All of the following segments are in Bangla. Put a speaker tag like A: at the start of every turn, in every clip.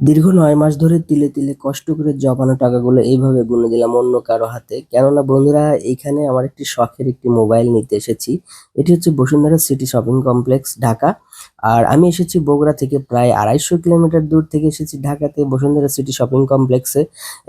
A: দীর্ঘ নয় মাস ধরে তিলে তিলে কষ্ট করে জমানো টাকাগুলো এইভাবে গুনে দিলাম অন্য কারও হাতে। কেননা বন্ধুরা, এইখানে আমার একটি শখের একটি মোবাইল নিতে এসেছি। এটি হচ্ছে Bashundhara city shopping complex Dhaka. আর আমি এসেছি বগুড়া থেকে প্রায় আড়াইশো কিলোমিটার দূর থেকে এসেছি ঢাকাতে বসুন্ধরা সিটি শপিং কমপ্লেক্সে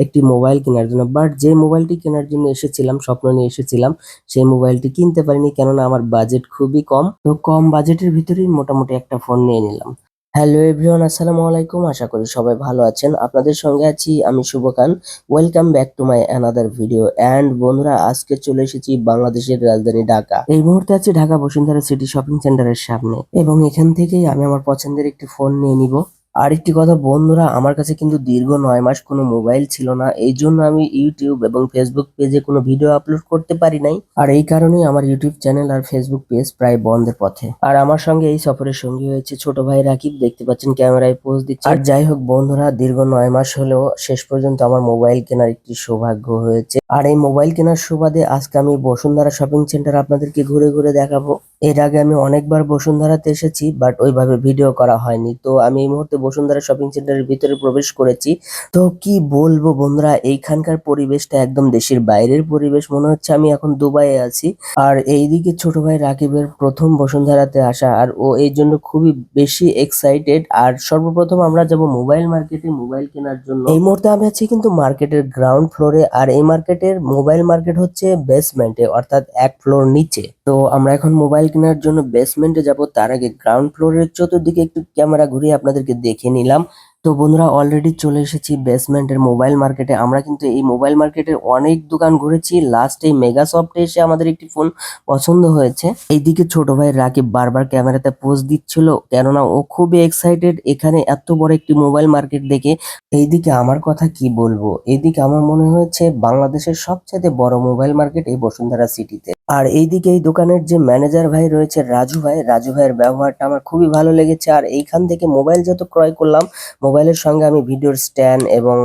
A: একটি মোবাইল কেনার জন্য। বাট যে মোবাইলটি কেনার জন্য এসেছিলাম, স্বপ্ন নিয়ে এসেছিলাম, সেই মোবাইলটি কিনতে পারিনি, কেননা আমার বাজেট খুবই কম। তো কম বাজেটের ভিতরেই মোটামুটি একটা ফোন নিয়ে নিলাম। হ্যালো এভরিওয়ান আসসালামু আলাইকুম। আশা করি সবাই ভালো আছেন। আপনাদের সঙ্গে আছি আমি শুভকান। Welcome back to my another video and বন্ধুরা, আজকে চলে এসেছি বাংলাদেশের রাজধানী ঢাকা। এই মুহূর্তে আছি ঢাকা বসুন্ধরা সিটি শপিং সেন্টারের সামনে। এবং এখান থেকেই আমি আমার পছন্দের একটি ফোন নিয়ে নিব। আরেকটি কথা, বন্ধুরা, আমার কাছে কিন্তু দীর্ঘ নয় মাস কোনো মোবাইল ছিল না। এই জন্য আমি ইউটিউব এবং ফেসবুক পেজে কোনো ভিডিও আপলোড করতে পারি নাই। আর এই কারণেই আমার ইউটিউব চ্যানেল আর ফেসবুক পেজ প্রায় বন্ধের পথে। আর আমার সঙ্গে এই সফরের সঙ্গী হয়েছে ছোট ভাই রাকিব। দেখতে পাচ্ছেন ক্যামেরায় পোজ দিচ্ছে। আর যাই হোক, বন্ধুরা, দীর্ঘ নয় মাস হলেও শেষ পর্যন্ত আমার মোবাইল কেনার একটি সৌভাগ্য হয়েছে। আর এই মোবাইল কেনার সুবাদে আজকে আমি বসুন্ধরা শপিং সেন্টার আপনাদেরকে ঘুরে ঘুরে দেখাবো। এর আগে আমি অনেকবার বসুন্ধরাতে এসেছি বাট ওইভাবে ভিডিও করা হয়নি। তো আমি এই মুহূর্তে বসুন্ধরা শপিং সেন্টারের ভিতরে প্রবেশ করেছি। তো কি বলব বন্ধুরা, এইখানকার পরিবেশটা একদম দেশের বাইরের পরিবেশ, মনে হচ্ছে আমি এখন দুবাইয়ে আছি। আর এইদিকে ছোট ভাই রাকিবের প্রথম বসুন্ধরাতে আসা, আর ও এই জন্য খুবই বেশি এক্সাইটেড আর সর্বপ্রথম আমরা যাব মোবাইল মার্কেটে মোবাইল কেনার জন্য। এই মুহূর্তে আমি আছি কিন্তু মার্কেটের গ্রাউন্ড ফ্লোরে আর এই মার্কেটের মোবাইল মার্কেট হচ্ছে বেসমেন্টে অর্থাৎ এক ফ্লোর নিচে। তো আমরা এখন মোবাইল কেনার জন্য বেসমেন্টে যাব, তার আগে গ্রাউন্ড ফ্লোরের চতুর্দিকে একটু ক্যামেরা ঘুরিয়ে আপনাদেরকে দেখে নিলাম। তো বন্ধুরা অলরেডি চলে এসেছি বেসমেন্টের মোবাইল মার্কেটে আমরা কিন্তু এই মোবাইল মার্কেটের অনেক দোকান ঘুরেছি। লাস্ট এই মেগা সফটে এসে আমাদের একটি ফোন পছন্দ হয়েছে। এইদিকে ছোট ভাই রাকিব বারবার ক্যামেরাতে পোজ দিচ্ছিল, কেননা ও খুবই এক্সাইটেড এখানে এত বড় একটি মোবাইল মার্কেট দেখে। এইদিকে আমার কথা কি বলব? এইদিকে আমার মনে হয়েছে বাংলাদেশের সবচেয়ে বড় মোবাইল মার্কেট এই বসুন্ধরা সিটিতে আর এইদিকে এই দোকানের যে ম্যানেজার ভাই রয়েছে, রাজু ভাই, রাজু ভাইয়ের ব্যবহারটা আমার খুবই ভালো লেগেছে। আর এইখান থেকে মোবাইল যত ক্রয় করলাম মোবাইলের সঙ্গে আমি ভিডিওর স্ট্যান্ড এবং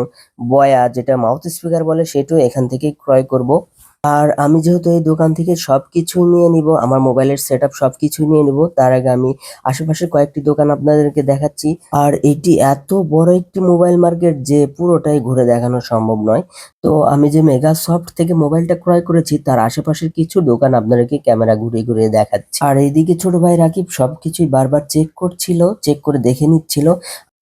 A: বয়া যেটা মাউথ স্পিকার বলে, সেটাও এখান থেকেই ক্রয় করব। আর আমি যেহেতু এই দোকান থেকে সবকিছুই নিয়ে নিব, আমার মোবাইলের সেট আপ সবকিছুই নিয়ে নিব, তার আগে আমি আশেপাশে কয়েকটি দোকান আপনাদেরকে দেখাচ্ছি। আর এটি এত বড় একটি মোবাইল মার্কেট যে পুরোটাই ঘুরে দেখানো সম্ভব নয়। তো আমি যে মেগা সফট থেকে মোবাইলটা ক্রয় করেছি, তার আশেপাশের কিছু দোকান আপনাদেরকে ক্যামেরা ঘুরিয়ে ঘুরিয়ে দেখাচ্ছি। আর এইদিকে ছোট ভাই রাকিব সবকিছুই বারবার চেক করছিল চেক করে দেখে নিচ্ছিল।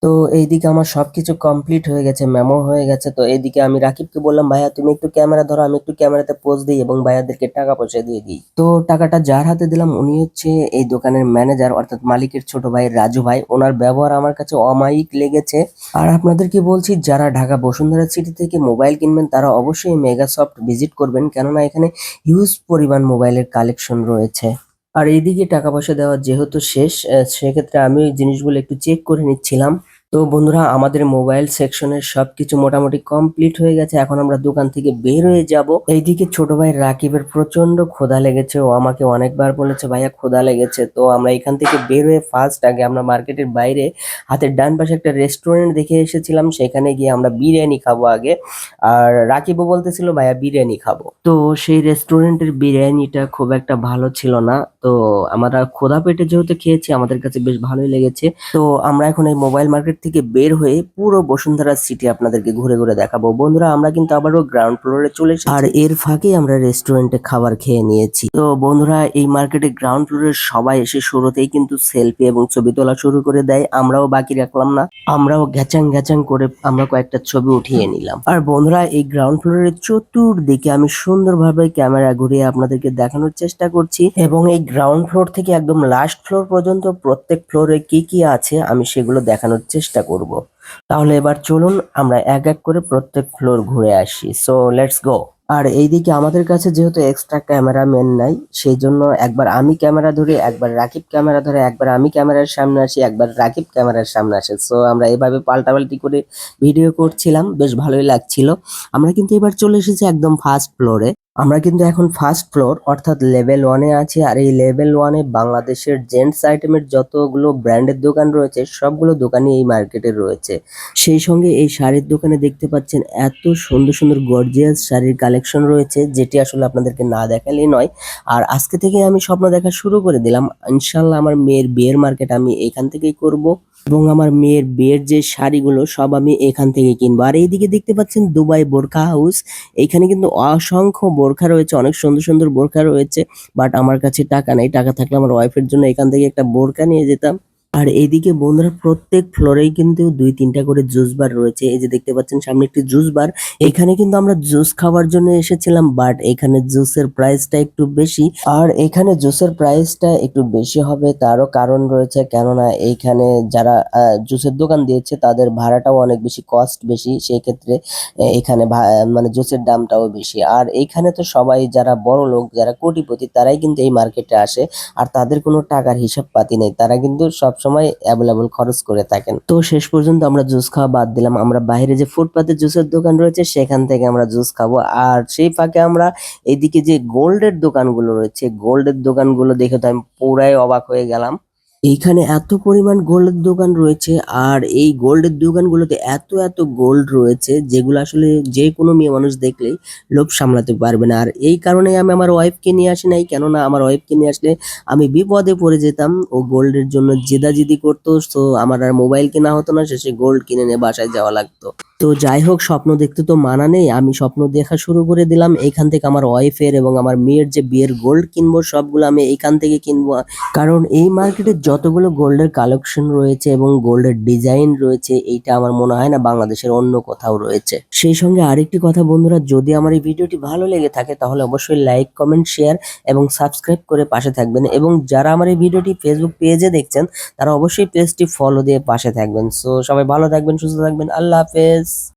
A: তো এইদিকে আমার সবকিছু কমপ্লিট হয়ে গেছে মেমো হয়ে গেছে। তো এইদিকে আমি রাকিবকে বললাম, ভাইয়া, তুমি একটু ক্যামেরা ধরো, আমি একটু ক্যামেরাতে পোজ দিই এবং ভাইয়াদেরকে টাকা পয়সা দিয়ে দিই। তো টাকাটা যার হাতে দিলাম, উনি হচ্ছে এই দোকানের ম্যানেজার অর্থাৎ মালিকের ছোট ভাই রাজু ভাই। ওনার ব্যবহার আমার কাছে অমায়িক লেগেছে। আর আপনাদেরকে বলছি, যারা ঢাকা বসুন্ধরা সিটি থেকে মোবাইল কিনবেন, তারা অবশ্যই মেগা সফট ভিজিট করবেন। কেননা এখানে হিউজ পরিমাণ মোবাইলের কালেকশন রয়েছে। আর এইদিকে টাকা পয়সা দেওয়া যেহেতু শেষ সেক্ষেত্রে আমি ওই জিনিসগুলো একটু চেক করে নিচ্ছিলাম। তো বন্ধুরা, আমাদের মোবাইল সেকশনের সবকিছু মোটামুটি কমপ্লিট হয়ে গেছে। এখন আমরা দোকান থেকে বের হয়ে যাব। এইদিকে ছোট ভাই রাকিবের প্রচণ্ড ক্ষুধা লেগেছে। ও আমাকে অনেকবার বলেছে, ভাইয়া, ক্ষুধা লেগেছে। তো আমরা এখান থেকে বের হয়ে ফার্স্ট আগে আমরা মার্কেটের বাইরে হাতের ডান পাশে একটা রেস্টুরেন্ট দেখে এসেছিলাম। সেখানে গিয়ে আমরা বিরিয়ানি খাব আগে। আর রাকিবও বলতেছিল, ভাইয়া, বিরিয়ানি খাব। তো সেই রেস্টুরেন্টের বিরিয়ানিটা খুব একটা ভালো ছিল না। তো আমরা খোদা পেটে যেহেতু খেয়েছি, আমাদের কাছে বেশ ভালোই লেগেছে। তো আমরা এখন এই মোবাইল মার্কেট থেকে বের হয়ে পুরো বসুন্ধরা সিটি আপনাদেরকে ঘুরে ঘুরে দেখাবো। বন্ধুরা, আমরা কিন্তু আবারও গ্রাউন্ড ফ্লোরে চলে এসেছি। আর এর ফাঁকে আমরা রেস্টুরেন্টে খাবার খেয়ে নিয়েছি। তো বন্ধুরা, এই মার্কেটে গ্রাউন্ড ফ্লোরের সবাই এসে শুরুতেই কিন্তু সেলফি এবং ছবি তোলা শুরু করে দেয়। আমরাও বাকি রাখলাম না। আমরাও গ্যাচাং গ্যাচাং করে আমরা কয়েকটা ছবি উঠিয়ে নিলাম। আর বন্ধুরা, এই গ্রাউন্ড ফ্লোরের চতুর্দিকে আমি সুন্দরভাবে ক্যামেরা ঘুরিয়ে আপনাদেরকে দেখানোর চেষ্টা করছি এবং এই গ্রাউন্ড ফ্লোর থেকে একদম লাস্ট ফ্লোর পর্যন্ত প্রত্যেক ফ্লোরে কি কি আছে, আমি সেগুলো দেখানোর চেষ্টা করব। তাহলে এবার চলুন আমরা এক এক করে প্রত্যেক ফ্লোর ঘুরে আসি। সো লেটস গো আর এইদিকে আমাদের কাছে যেহেতু এক্সট্রা ক্যামেরাম্যান নাই সেই জন্য একবার আমি ক্যামেরা ধরি, একবার রাকিব ক্যামেরা ধরে, একবার আমি ক্যামেরার সামনে আসি, একবার রাকিব ক্যামেরার সামনে আসে। সো আমরা এভাবে পাল্টাপাল্টি করে ভিডিও করছিলাম, বেশ ভালোই লাগছিল। আমরা কিন্তু এবার চলে এসেছি একদম ফার্স্ট ফ্লোরে আমরা কিন্তু এখন ফার্স্ট ফ্লোর অর্থাৎ লেভেল ওয়ানে আছি। আর এই লেভেল ওয়ানে বাংলাদেশের জেন্টস আইটেমের যতগুলো ব্র্যান্ডের দোকান রয়েছে, সবগুলো দোকানই এই মার্কেটে রয়েছে। সেই সঙ্গে এই শাড়ির দোকানে দেখতে পাচ্ছেন এত সুন্দর সুন্দর গর্জিয়াস শাড়ির কালেকশন রয়েছে, যেটি আসলে আপনাদেরকে না দেখালেই নয়। আর আজকে থেকে আমি স্বপ্ন দেখা শুরু করে দিলাম। ইনশাল্লাহ আমার মেয়ের বিয়ের মার্কেট আমি এখান থেকেই করব। এবং আমার মেয়ের বিয়ের যে শাড়িগুলো সব আমি এখান থেকে কিনবো। আর এইদিকে দেখতে পাচ্ছেন দুবাই বোরখা হাউস। এখানে কিন্তু অসংখ্য বোরখা রয়েছে, অনেক সুন্দর সুন্দর বোরখা রয়েছে, বাট আমার কাছে টাকা নেই। টাকা থাকলে আমার ওয়াইফের জন্য এখান থেকে একটা বোরখা নিয়ে যেতাম। আর এইদিকে বন্ধুরা প্রত্যেক ফ্লোরেই কিন্তু দুই, তিনটা করে জুস বার রয়েছে। এই যে দেখতে পাচ্ছেন, সামনে একটি জুস বার এখানে কিন্তু আমরা জুস খাওয়ার জন্য এসেছিলাম বাট এখানে জুসের প্রাইসটা একটু বেশি। আর এখানে জুসের প্রাইসটা একটু বেশি হবে, তারও কারণ রয়েছে, কেননা এইখানে যারা জুসের দোকান দিয়েছে, তাদের ভাড়াটাও অনেক বেশি কস্ট বেশি। সেই ক্ষেত্রে এখানে মানে জুসের দামটাও বেশি। আর এইখানে তো সবাই যারা বড় লোক, যারা কোটিপতি, তারাই কিন্তু এই মার্কেটে আসে, আর তাদের কোনো টাকার হিসাব পাতি নেই। তারা কিন্তু সব সময় অ্যাভেলেবল খরচ করে থাকেন। তো শেষ পর্যন্ত আমরা জুস খাওয়া বাদ দিলাম। আমরা বাইরে যে ফুটপাতে জুসের দোকান রয়েছে, সেখান থেকে আমরা জুস খাব। আর সেই ফাঁকে আমরা এদিকে যে গোল্ডের দোকানগুলো রয়েছে গোল্ডের দোকানগুলো দেখে তো আমি পুরাই অবাক হয়ে গেলাম। এইখানে এত পরিমাণ গোল্ডের দোকান রয়েছে, আর এই গোল্ডের দোকানগুলোতে এত এত গোল্ড রয়েছে, যেগুলো আসলে যে কোনো মেয়ে মানুষ দেখলেই লোভ সামলাতে পারবে না। আর এই কারণে আমি আমার ওয়াইফকে নিয়ে আসি নাই, কেননা আমার ওয়াইফকে নিয়ে আসলে আমি বিপদে পড়ে যেতাম। ও গোল্ডের জন্য জেদাজিদি করতো তো আমার আর মোবাইল কেনা হতো না শেষে গোল্ড কিনে নিয়ে বাসায় যাওয়া লাগতো। তো যাই হোক, স্বপ্ন দেখতে তো মানা নেই। আমি স্বপ্ন দেখা শুরু করে দিলাম। এখান থেকে আমার ওয়াইফের এবং আমার মেয়ের যে বিয়ের গোল্ড কিনবো, সবগুলো আমি এইখান থেকে কিনবো। কারণ এই মার্কেটে যতগুলো গোল্ডের কালেকশন রয়েছে এবং গোল্ডের ডিজাইন রয়েছে, এইটা আমার মনে হয় না বাংলাদেশের অন্য কোথাও রয়েছে। সেই সঙ্গে আরেকটি কথা বন্ধুরা, যদি আমার এই ভিডিওটি ভালো লেগে থাকে, তাহলে অবশ্যই লাইক কমেন্ট শেয়ার এবং সাবস্ক্রাইব করে পাশে থাকবেন। এবং যারা আমার এই ভিডিওটি ফেসবুক পেজে দেখছেন, তারা অবশ্যই পেজটি ফলো দিয়ে পাশে থাকবেন। সো সবাই ভালো থাকবেন, সুস্থ থাকবেন। আল্লাহ হাফেজ। Christmas.